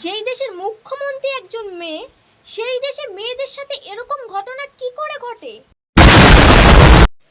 যেই দেশের মুখ্যমন্ত্রী একজন মেয়ে সেই দেশে মেয়েদের সাথে এরকম ঘটনা কি করে ঘটে?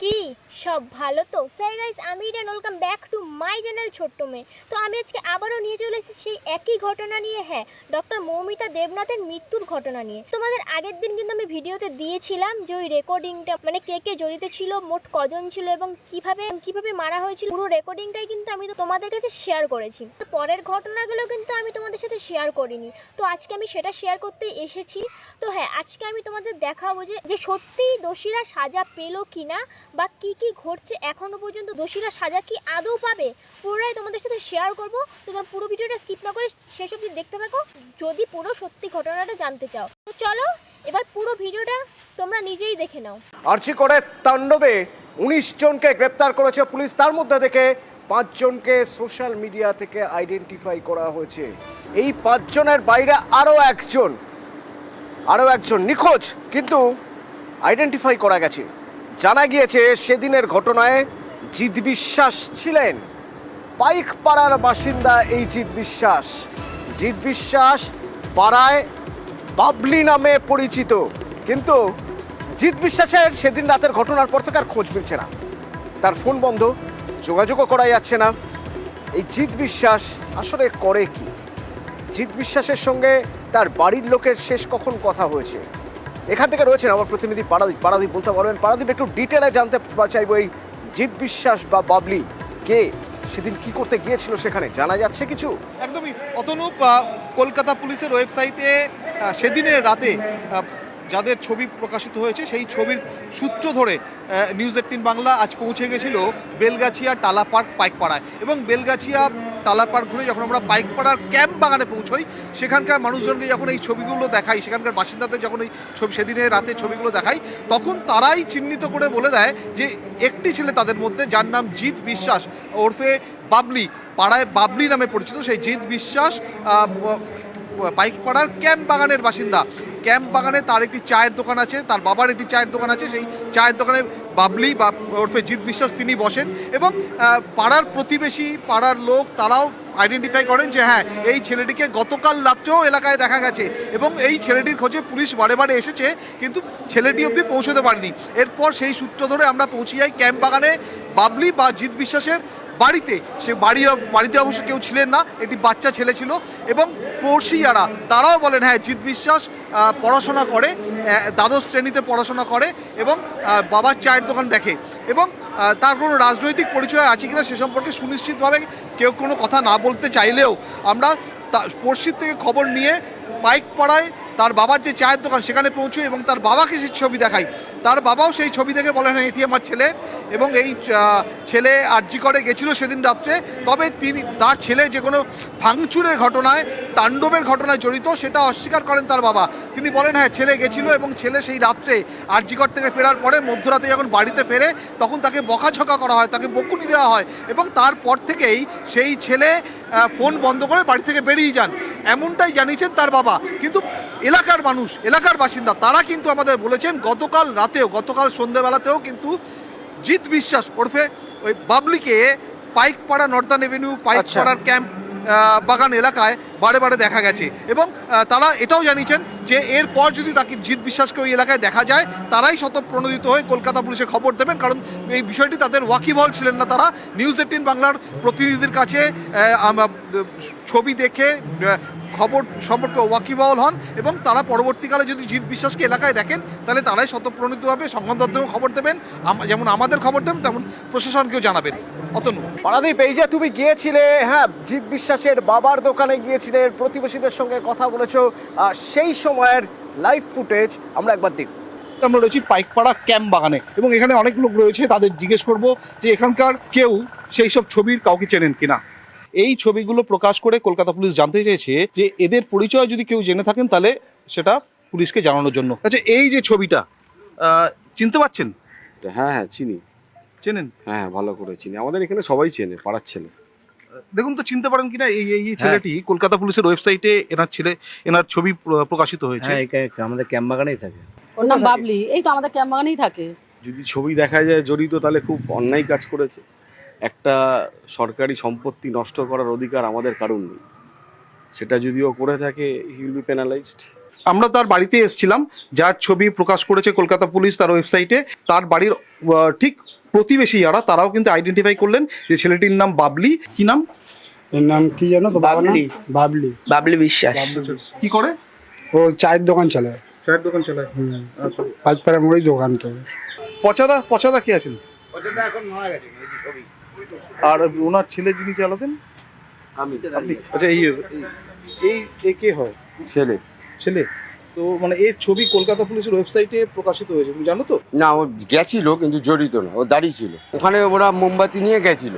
কি? সব ভালো তো? স্যার গাইস, আমি Eden, welcome back to my channel ছোট্ট মেয়ে। তো আমি আজকে আবারও নিয়ে চলে এসেছি সেই একই ঘটনা নিয়ে হ্যাঁ ডক্টর মৌমিতা দেবনাথের মৃত্যুর ঘটনা নিয়ে। তোমাদের আগের দিন কিন্তু আমি ভিডিওতে দিয়েছিলাম যে ওই রেকর্ডিংটা মানে কে কে জড়িত ছিল, মোট কজন ছিল এবং কীভাবে কীভাবে মারা হয়েছিল, পুরো রেকর্ডিংটাই কিন্তু আমি তোমাদের কাছে শেয়ার করেছি। পরের ঘটনাগুলো কিন্তু আমি তোমাদের সাথে শেয়ার করিনি। তো আজকে আমি সেটা শেয়ার করতে এসেছি। তো হ্যাঁ আজকে আমি তোমাদের দেখাবো যে যে সত্যিই দোষীরা সাজা পেল কিনা বা কি কি ঘটছে এখনও পর্যন্ত দোষীরা সাজা কি আদৌ পাবে? পুরোটাই তোমাদের সাথে শেয়ার করব। তোমরা পুরো ভিডিওটা স্কিপ না করে শেষ অবধি দেখতে থাকো। যদি পুরো সত্যি ঘটনাটা জানতে চাও, তো চলো এবার পুরো ভিডিওটা তোমরা নিজেই দেখে নাও। আর্চি করে তাণ্ডবে উনিশ জনকে গ্রেপ্তার করেছে পুলিশ। তার মধ্যে থেকে পাঁচজনকে সোশ্যাল মিডিয়া থেকে আইডেন্টিফাই করা হয়েছে। এই পাঁচজনের বাইরে আরও একজন আরও একজন নিখোঁজ, কিন্তু আইডেন্টিফাই করা গেছে। জানা গিয়েছে, সেদিনের ঘটনায় জিৎ বিশ্বাস ছিলেন। পাইক পাড়ার বাসিন্দা এই জিৎ বিশ্বাস। জিৎ বিশ্বাস পাড়ায় বাবলি নামে পরিচিত। কিন্তু জিৎ বিশ্বাসের সেদিন রাতের ঘটনার পর থেকে আর খোঁজ মিলছে না। তার ফোন বন্ধ, যোগাযোগও করা যাচ্ছে না। এই জিৎ বিশ্বাস আসলে করে কি? জিৎ বিশ্বাসের সঙ্গে তার বাড়ির লোকের শেষ কখন কথা হয়েছে? এখান থেকে রয়েছেন আমার প্রতিনিধি পারাদীপ। পারাদীপ, বলতে পারবেন, পারাদীপ, একটু ডিটেলে জানতে চাইব এই জিৎ বিশ্বাস বা বাবলি, কে সেদিন কি করতে গিয়েছিল সেখানে? জানা যাচ্ছে কিছু? একদমই। অতনুপ কলকাতা পুলিশের ওয়েবসাইটে সেদিনের রাতে যাদের ছবি প্রকাশিত হয়েছে, সেই ছবির সূত্র ধরে নিউজ এইটিন বাংলা আজ পৌঁছে গেছিল বেলগাছিয়া টালা পার্ক পাইকপাড়ায়। এবং বেলগাছিয়া টালা পার্ক ঘুরে যখন আমরা পাইকপাড়ার ক্যাম্প বাগানে পৌঁছই সেখানকার মানুষজনকে যখন এই ছবিগুলো দেখাই সেখানকার বাসিন্দাদের যখন এই ছবি সেদিনে রাতে ছবিগুলো দেখাই তখন তারাই চিহ্নিত করে বলে দেয় যে একটি ছেলে তাদের মধ্যে যার নাম জিৎ বিশ্বাস ওরফে বাবলি পাড়ায় বাবলি নামে পরিচিত সেই জিৎ বিশ্বাস আহ, ব- পাইকপাড়ার ক্যাম্প বাগানের বাসিন্দা। ক্যাম্প বাগানে তার একটি চায়ের দোকান আছে, তার বাবার একটি চায়ের দোকান আছে, সেই চায়ের দোকানে বাবলি বা ওরফে জিৎ বিশ্বাস তিনি বসেন এবং পাড়ার প্রতিবেশী, পাড়ার লোক তারাও আইডেন্টিফাই করেন যে হ্যাঁ এই ছেলেটিকে গতকাল রাত্রেও এলাকায় দেখা গেছে এবং এই ছেলেটির খোঁজে পুলিশ বারে বারে এসেছে, কিন্তু ছেলেটি অবধি পৌঁছতে পারেনি। এরপর সেই সূত্র ধরে আমরা পৌঁছে যাই ক্যাম্প বাগানে। বাবলি বা জিৎ বিশ্বাসের বাড়িতে। সে বাড়ি বাড়িতে অবশ্য কেউ ছিলেন না একটি বাচ্চা ছেলে ছিল এবং পড়শিয়ারা তারাও বলেন হ্যাঁ জিৎ বিশ্বাস পড়াশোনা করে দ্বাদশ শ্রেণীতে পড়াশোনা করে এবং বাবার চায়ের দোকান দেখে। এবং তার কোনো রাজনৈতিক পরিচয় আছে কিনা সে সম্পর্কে সুনিশ্চিতভাবে কেউ কোনো কথা না বলতে চাইলেও আমরা পড়শির থেকে খবর নিয়ে বাইক পাড়ায়, তার বাবার যে চায়ের দোকান সেখানে পৌঁছই এবং তার বাবাকে সেই ছবি দেখাই। তার বাবাও সেই ছবি দেখে বলেন হ্যাঁ এটি আমার ছেলে। এবং এই ছেলে আর্জি করে গেছিল সেদিন রাত্রে। তবে তিনি, তার ছেলে যে কোনো ভাঙচুরের ঘটনায়, তাণ্ডবের ঘটনায় জড়িত, সেটা অস্বীকার করেন তার বাবা। তিনি বলেন হ্যাঁ ছেলে গেছিল এবং ছেলে সেই রাত্রে আর্জিকর থেকে ফেরার পরে মধ্যরাতে যখন বাড়িতে ফেরে, তখন তাকে বকাঝকা করা হয়, তাকে বকুনি দেওয়া হয় এবং তারপর থেকেই সেই ছেলে ফোন বন্ধ করে বাড়ি থেকে বেরিয়ে যান। এমনটাই জানিয়েছেন তার বাবা। কিন্তু এলাকার মানুষ এলাকার বাসিন্দা তারা কিন্তু আমাদের বলেছেন গতকাল রাতেও গতকাল সন্ধ্যেবেলাতেও কিন্তু জিৎ বিশ্বাস ওরফে ওই বাবলিকে পাইকপাড়া নর্দার্ন এভিনিউ পাইকপাড়ার ক্যাম্প বাগান এলাকায় বারে বারে দেখা গেছে। এবং তারা এটাও জানিয়েছেন যে এরপর যদি তাকে জিৎ বিশ্বাসকে ওই এলাকায় দেখা যায়, তারাই শতপ্রণোদিত হয়ে কলকাতা পুলিশে খবর দেবেন। কারণ এই বিষয়টি তাদের ওয়াকিবহল ছিলেন না তারা। নিউজ এইটিন বাংলার প্রতিনিধিদের কাছে ছবি দেখে খবর সম্পর্কে ওয়াকিবহল হন এবং তারা পরবর্তীকালে যদি জিৎ বিশ্বাসকে এলাকায় দেখেন, তাহলে তারাই শতপ্রণোদিতভাবে সংবাদদাতাকেও খবর দেবেন যেমন আমাদের খবর দেবেন, তেমন প্রশাসনকেও জানাবেন। অতনু। পারাদীপ, এই যে তুমি গিয়েছিলে হ্যাঁ জিৎ বিশ্বাসের বাবার দোকানে গিয়েছিলে প্রতিবেশীদের সঙ্গে কথা বলেছ সেই সময়ের লাইভ ফুটেজ আমরা একবার দেখব। আমরা রয়েছি পাইকপাড়া ক্যাম্প বাগানে এবং এখানে অনেক লোক রয়েছে তাদের জিজ্ঞেস করব যে এখানকার কেউ সেই সব ছবির কাউকে চেনেন কিনা। এই ছবিগুলো প্রকাশ করে কলকাতা পুলিশ জানতে চেয়েছে যে এদের পরিচয় যদি কেউ জেনে থাকেন তাহলে সেটা পুলিশকে জানানোর জন্য। আচ্ছা এই যে ছবিটা চিনতে পারছেন? হ্যাঁ হ্যাঁ চিনি। চেনেন? হ্যাঁ ভালো করে চিনি। আমাদের এখানে সবাই চেনে পাড়ার ছেলে। দেখুন তো চিনতে পারেন কিনা এই এই এই ছেলেটি কলকাতা পুলিশের ওয়েবসাইটে এনার ছেলে এনার ছবি প্রকাশিত হয়েছে। হ্যাঁ এখানে আমাদের ক্যাম্প বাগানেই থাকে। ওর নাম বাবলি এই তো আমাদের ক্যাম্প বাগানেই থাকে। যদি ছবি দেখা যায় জড়িত তাহলে খুব অন্যায় কাজ করেছে। একটা সরকারি সম্পত্তি নষ্ট করার অধিকার আমাদের কারণ নেই। সেটা যদিও করে থাকে হি উইল বি পেনালাইজড আমরা তার বাড়িতে এসেছিলাম যার ছবি প্রকাশ করেছে কলকাতা পুলিশ তার ওয়েবসাইটে। তার বাড়ির আহ, ঠিক প্রতিবেশী যারা তারাও কিন্তু আইডেন্টিফাই করলেন যে ছেলেটির নাম বাবলি। কি নাম? এর নাম কি জানো তো নাম? বাবলি। বাবলি। বাবলি বিশ্বাস। কি করে? ও চায়ের দোকান চালায়। চায়ের দোকান চালায়। পাঁচপাড়া মোড়েই দোকান তো। পচাদা পচাদা কে আছেন? আর ওনার ছেলে যিনি চালাতেন? আমি আচ্ছা এই এই এ কে হয়? ছেলে। ছেলে? তো মানে এর ছবি কলকাতা পুলিশের ওয়েবসাইটে প্রকাশিত হয়েছে তুমি জানো তো? না ও গেছিল কিন্তু জড়িত না ও দাঁড়িয়ে ছিল। ওখানে ওরা মোমবাতি নিয়ে গেছিল।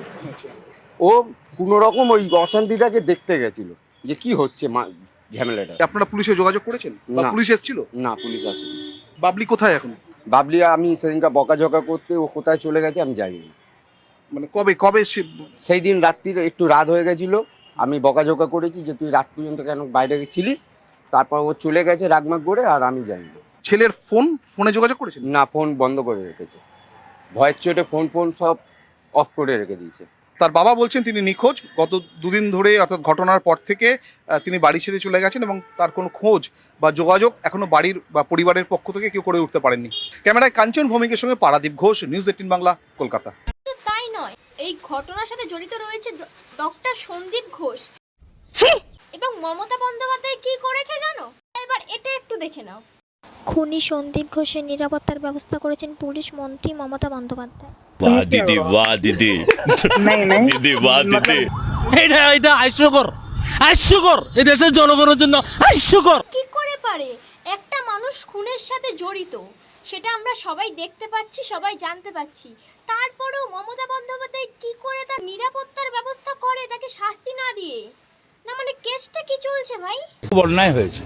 ও কোনো রকম ওই অশান্তিটাকে দেখতে গেছিল যে কি হচ্ছে ঝামেলাটা। আপনারা পুলিশে যোগাযোগ করেছেন? বা না। পুলিশ এসেছিল? না পুলিশ আসেনি। বাবলি কোথায় এখন? বাবলি আমি সেদিনকা বকাঝকা করতে ও কোথায় চলে গেছে আমি জানি না। মানে কবে কবে সেই দিন রাত্রির একটু রাত হয়ে গেছিল আমি বকাঝকা করেছি যে তুই রাত পর্যন্ত কেন বাইরে ছিলিস তারপর ও চলে গেছে রাগমাগ করে আর আমি জানি না। ছেলের ফোন? ফোনে যোগাযোগ করেছেন না ফোন বন্ধ করে রেখেছে। ভয়ের চোটে ফোন ফোন সব অফ করে রেখে দিয়েছে। তার বাবা বলছেন তিনি নিখোঁজ। গত দুদিন ধরে অর্থাৎ ঘটনার পর থেকে তিনি বাড়ি ছেড়ে চলে গেছেন এবং তার কোনো খোঁজ বা যোগাযোগ এখনও বাড়ির বা পরিবারের পক্ষ থেকে কেউ করে উঠতে পারেননি। ক্যামেরায় কাঞ্চন ভৌমিকের সঙ্গে পারাদীপ ঘোষ নিউজ এইটিন বাংলা কলকাতা। তাই নয় এই ঘটনার সাথে জড়িত রয়েছে ডক্টর সন্দীপ ঘোষ। মমতা বন্দ্যোপাধ্যায় কি করেছে জানো এবার এটা একটু দেখে নাও খুনি সন্দীপ ঘোষের নিরাপত্তার ব্যবস্থা করেছেন পুলিশ মন্ত্রী মমতা বন্দ্যোপাধ্যায় वाह दीदी वाह दीदी नहीं नहीं दीदी वाह दीदी এটা এটা হাস্যকর হাস্যকর এই দেশের জনগণের জন্য হাস্যকর কি করে পারে একটা মানুষ খুনের সাথে জড়িত সেটা আমরা সবাই দেখতে পাচ্ছি সবাই জানতে পাচ্ছি তারপরেও মমতা বন্দ্যোপাধ্যায় কি করে তার নিরাপত্তার ব্যবস্থা করে তাকে শাস্তি না দিয়ে না মানে কেসটা কি চলছে ভাই? খুব অন্যায় হয়েছে।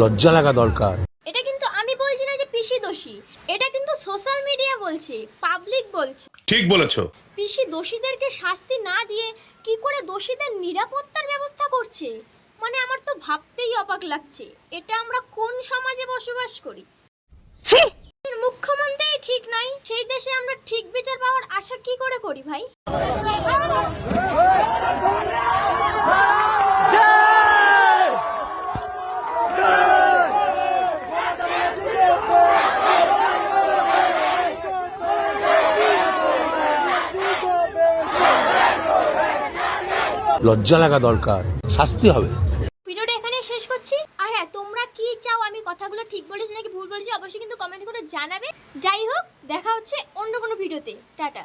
লজ্জা লাগা দরকার। এটা কিন্তু আমি বলছি না যে পিসি দোষী। এটা কিন্তু সোশ্যাল মিডিয়া বলছে পাবলিক বলছে। ठीक বলেছ। পিসি দোষীদেরকে শাস্তি না দিয়ে কি করে দোষীদের নিরাপত্তার ব্যবস্থা করছে? মানে আমার তো ভাবতেই অবাক লাগছে এটা আমরা কোন সমাজে বসবাস করি? মুখ্যমন্ত্রী ঠিক নাই সেই দেশে আমরা ঠিক বিচার পাওয়ার আশা কি করে করি ভাই? লজ্জা লাগা দরকার। শাস্তি হবে। ভিডিওটা এখানে শেষ করছি। আর হ্যাঁ তোমরা কি চাও আমি কথাগুলো ঠিক বলেছি নাকি ভুল বলেছি, অবশ্যই কিন্তু কমেন্ট করে জানাবে। যাই হোক, দেখা হচ্ছে অন্য কোনো ভিডিওতে। টাটা।